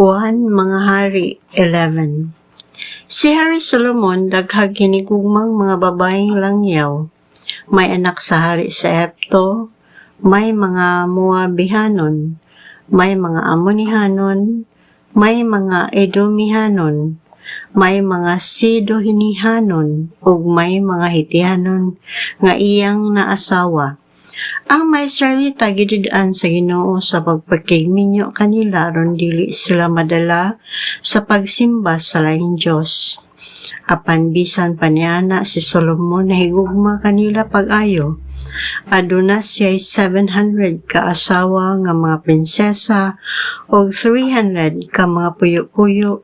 1 Mga Hari 11 Si Hari Solomon daghag hinigugmang mga babaeng langyaw. May anak sa hari sa Epto, may mga Moabihanon, may mga Amonihanon, may mga Edomihanon, may mga Sidohinihanon, ug may mga Hitihanon nga iyang naasawa. Ang mga Israelita gididaan sa Ginoo sa pagpakigminyo kanila ron dili sila madala sa pagsimba sa laing Dios. Apan bisan paniana si Solomon nahigugma kanila pag-ayo. Aduna siya 700 ka asawa nga mga prinsesa o 300 ka mga puyo-puyo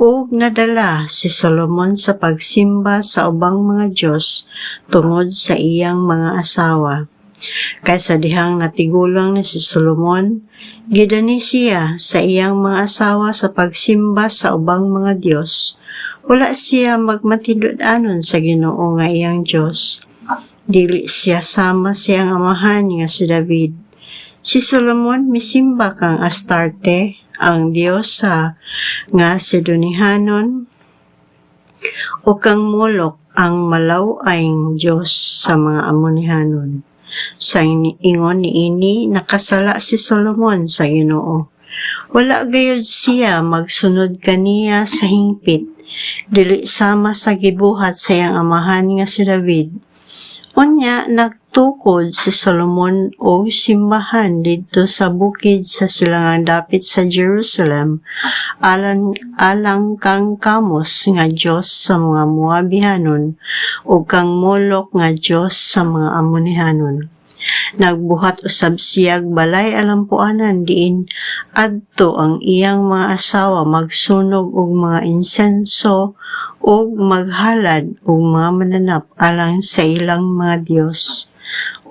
ug nadala si Solomon sa pagsimba sa ubang mga Diyos tungod sa iyang mga asawa. Kaysa dihang natigulang na si Solomon, gidani siya sa iyang mga asawa sa pagsimba sa ubang mga Diyos. Wala siya magmatidod-anon sa ginoo nga iyang Diyos. Dili siya sama siyang amahan nga si David. Si Solomon misimba kang Astarte, ang Diyosa nga Sidonihanon, o kang Molok ang malaw ayng Diyos sa mga Amonihanon. Sa ingon ni ini, nakasala si Solomon sa Ginoo. Wala gayud siya magsunod kaniya sa hingpit, dili sama sa gibuhat sa iyang amahan nga si David. Unya, nagtukod si Solomon o simbahan dito sa bukid sa silangang dapit sa Jerusalem, alang, alang kang kamos nga Diyos sa mga Moabihanon o kang Molok nga Diyos sa mga Amonihanon. Nagbuhat usab siyag balay alampuanan diin adto ang iyang mga asawa magsunog og mga insenso ug maghalad og mga mananap alang sa ilang mga Dios.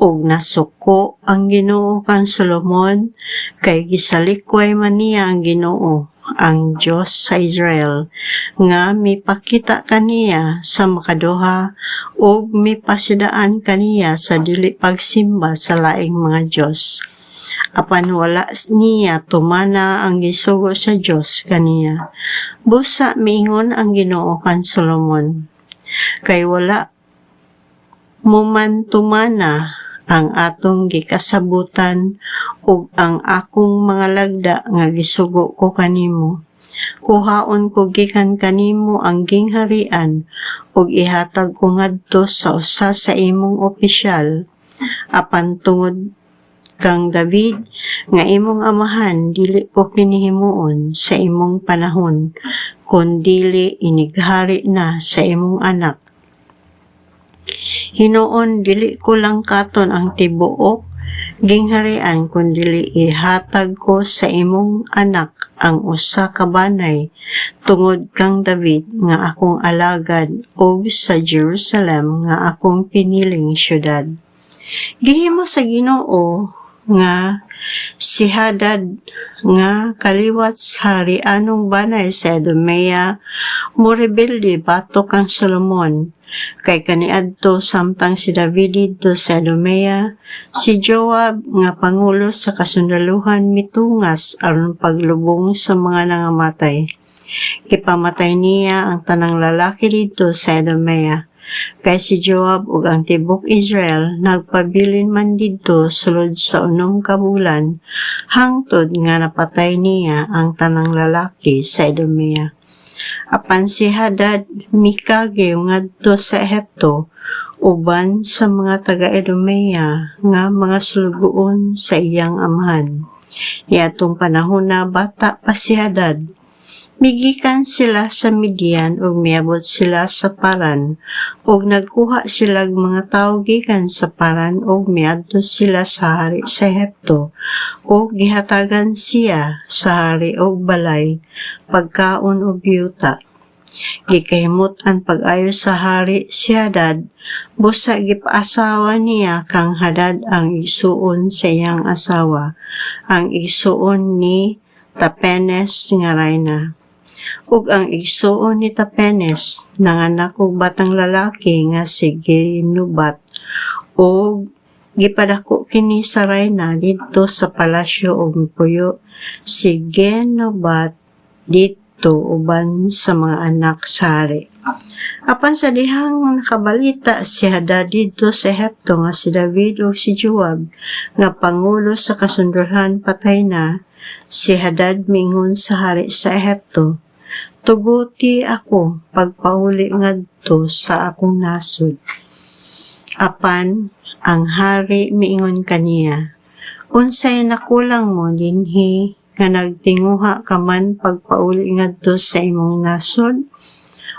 ug nasuko ang Ginoo kan Solomon kay gisalikway man niya ang Ginoo ang Dios sa Israel nga mipakita kaniya sa makaduha ug mipasidaan kaniya sa dili pagsimba sa laing mga Dios apan wala niya tumana ang gisugo sa Dios kaniya. Busa miingon ang Ginoo kan Solomon kay wala mo ang atong gikasabutan ug ang akong mga lagda nga gisugo ko kanimo. Kuhaon ko gikan kanimo ang gingharian ug ihatag ko ngadto sa usa sa imong opisyal apan tungod kang David nga imong amahan dili ko kinihimuon sa imong panahon kun dili inighari na sa imong anak. Hinoon dili ko lang katon ang tibuok gingharian kun dili ihatag ko sa imong anak ang usa ka banay tungod kang David nga akong alagad o sa Jerusalem nga akong piniling syudad. Gihimo sa Ginoo nga si Hadad nga kaliwat sa harianong banay sa Edomea mo rebelde batok kang Solomon? Kay kaniadto samtang si David dito sa Edomea si Joab nga pangulo sa kasundaluhan mitungas aron paglubong sa mga nangamatay. Ipamatay niya ang tanang lalaki dito sa Edomea kay si Joab ug ang tibok Israel nagpabilin man didto sulod sa unom ka bulan hangtod nga napatay niya ang tanang lalaki sa Edomea apan si Hadad mikage ngadto sa Ehipto uban sa mga taga-Edomea nga mga sulugoon sa iyang amahan. Niatong panahon na bata pa si Hadad, migikan sila sa Midian ug miabot sila sa Paran ug nagkuha sila mga tawo gikan sa Paran ug miadto sila sa hari sa Ehipto ug gihatagan siya sa hari ug balay pagkaon ug yuta gikahimot ang pag-ayo sa hari si Hadad busa gipaasawa niya kang Hadad ang isuon sa iyang asawa ang isuon ni Tapenes nga Rayna ug ang isuon ni Tapenes nanganak og batang lalaki nga si Ginubat ug gipadako kini sa Rayna didto sa palasyo og puyo. Si Genubat dito uban sa mga anak sa hari. Apan sa dihang nakabalita si Hadad dito sa Hepto nga si David o si Joab nga pangulo sa kasunduran patay na, si Hadad mingon sa hari sa Ehipto, Tuguti ako pagpauli ngadto sa akong nasod. Apan, ang hari miingon kaniya, Unsay nakulang mo dinhi nga nagtinguha ka man pagpauli ngadto sa imong nasod?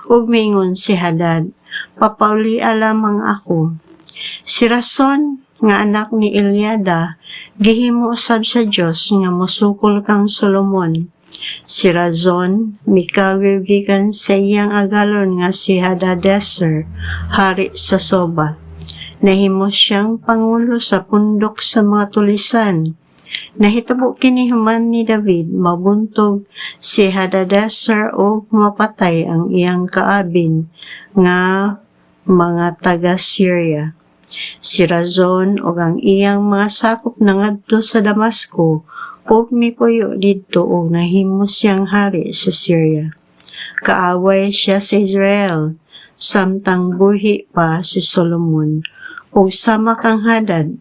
Ug mingon si Hadad, papauli lamang ako. Si Rason nga anak ni Eliada, gihimo usab sa Dios nga musukol kang Solomon. Si Razon, mikawir gikan sa iyang agalon nga si Hadadeser, hari sa Soba. Nahimo siyang pangulo sa pundok sa mga tulisan. Nahitabo kini human ni David mabuntog si Hadadeser o mapatay ang iyang kaabin nga mga taga Syria. Si Razon o ang iyang mga sakop na ngadto sa Damasco ug mipuyo didto og nahimo siyang hari sa Syria. Kaaway siya sa Israel, samtang buhi pa si Solomon, ug sama kang hadad,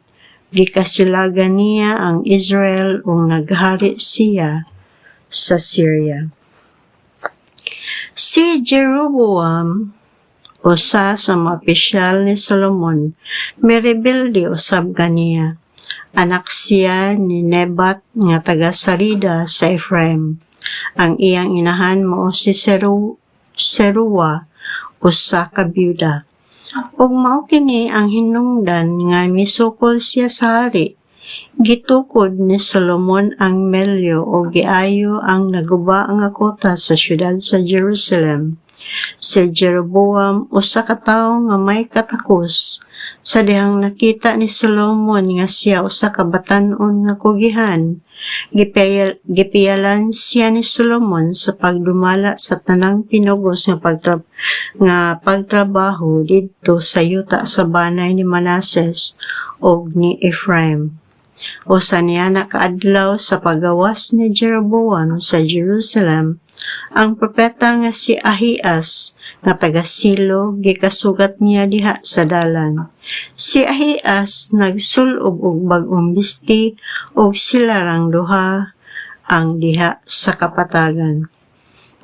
gikasilagan niya ang Israel ug naghari siya sa Syria. Si Jeroboam, usa sa mga opisyal ni Solomon, may rebelde usab kaniya. Anak siya ni Nebat nga taga Sarida sa Ephraim. Ang iyang inahan mao si Seru, Serua usa ka byuda. Ug mao kini ang hinungdan nga misukol siya sa hari. Gitukod ni Solomon ang melyo o giayo ang naguba nga kota sa syudad sa Jerusalem. Si Jeroboam usa ka tawo nga may katakos sa dihang nakita ni Solomon nga siya usa ka batan-on nga kugihan gipayal, gipiyalan siya ni Solomon sa pagdumala sa tanang pinugos nga pagtra nga pagtrabaho didto sa yuta sa banay ni Manases og ni Ephraim. O sa niya nakaadlaw sa pagawas ni Jeroboam sa Jerusalem ang propeta nga si Ahias nga taga Silo gikasugat niya diha sa dalan Si Ahias nagsulob og bag-ong bisti og sila rang duha ang diha sa kapatagan.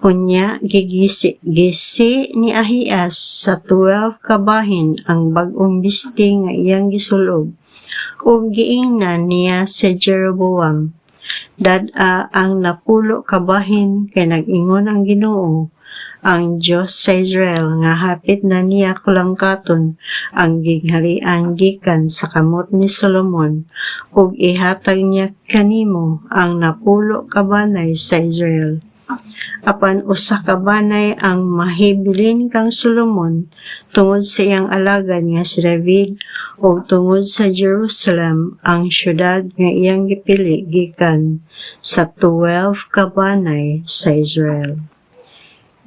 Unya gigisi gisi ni Ahias sa 12 kabahin ang bag-ong bisti nga iyang gisulob ug giingnan niya si Jeroboam dad-a ang napulo kabahin kay nag-ingon ang Ginoo ang Diyos sa Israel nga hapit na niya kulangkaton ang gingharian gikan sa kamot ni Solomon ug ihatag niya kanimo ang napulo kabanay sa Israel. Apan usa ka banay ang mahibilin kang Solomon tungod sa iyang alagad nga si David o tungod sa Jerusalem ang syudad nga iyang gipili gikan sa 12 kabanay sa Israel.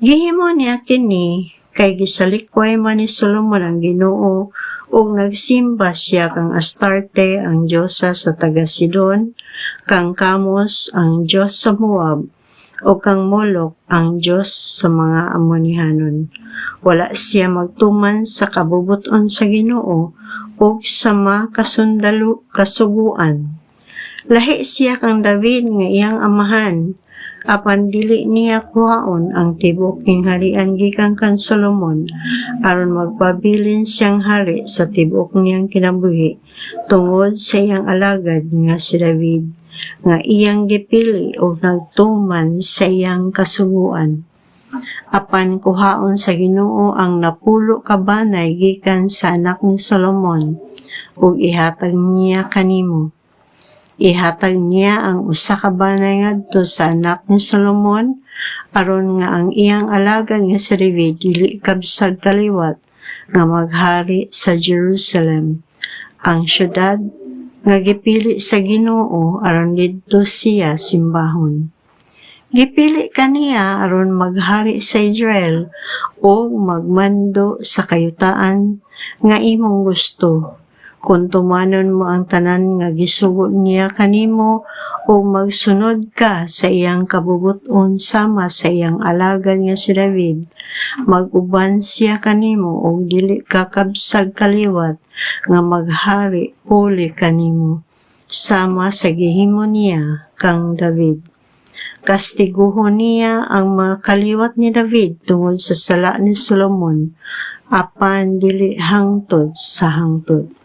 Gihimo niya kini kay gisalikway man ni Solomon ang Ginoo ug nagsimba siya kang Astarte ang diyosa sa taga Sidon, kang Kamos ang Diyos sa Moab, o kang Molok ang Diyos sa mga Amonihanon. Wala siya magtuman sa kabubuton sa Ginoo ug sa makasundalo kasuguan. Lahi siya kang David nga iyang amahan, apan dili niya kuhaon ang tibok ning harian gikan kan Solomon aron magpabilin siyang hari sa tibok niyang kinabuhi tungod sa iyang alagad nga si David nga iyang gipili o nagtuman sa iyang kasuguan. Apan kuhaon sa Ginoo ang napulo kabanay gikan sa anak ni Solomon ug ihatag niya kanimo Ihatag niya ang usa ka banay ngadto sa anak ni Solomon aron nga ang iyang alagad nga si David dili kabsag kaliwat nga maghari sa Jerusalem. Ang syudad nga gipili sa Ginoo aron didto siya simbahon. Gipili kaniya aron maghari sa Israel o magmando sa kayutaan nga imong gusto kung tumanon mo ang tanan nga gisugo niya kanimo o magsunod ka sa iyang kabubuton sama sa iyang alagad nga si David maguban siya kanimo o dili ka kabsag kaliwat nga maghari uli kanimo sama sa gihimo niya kang David. Kastiguhon niya ang mga kaliwat ni David tungod sa sala ni Solomon apan dili hangtod sa hangtod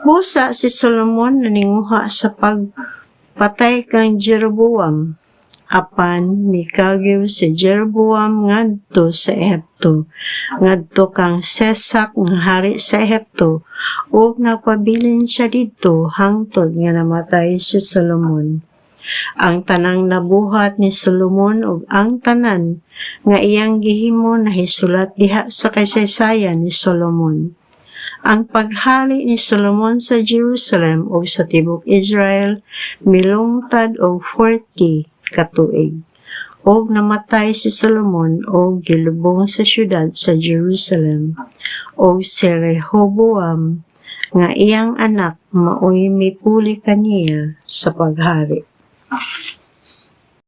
Busa si Solomon naninguha sa pagpatay kang Jeroboam. Apan mikagyo si Jeroboam ngadto sa Ehipto. Ngadto kang sesak nga hari sa Ehipto ug nagpabilin siya didto hangtod nga namatay si Solomon. Ang tanang nabuhat ni Solomon ug ang tanan nga iyang gihimo nahisulat diha sa kasaysayan ni Solomon ang paghali ni Solomon sa Jerusalem o sa tibok Israel milungtad og 40 katuig. Og namatay si Solomon og gilubong sa syudad sa Jerusalem og si Rehoboam nga iyang anak maoy mipuli kaniya sa paghari.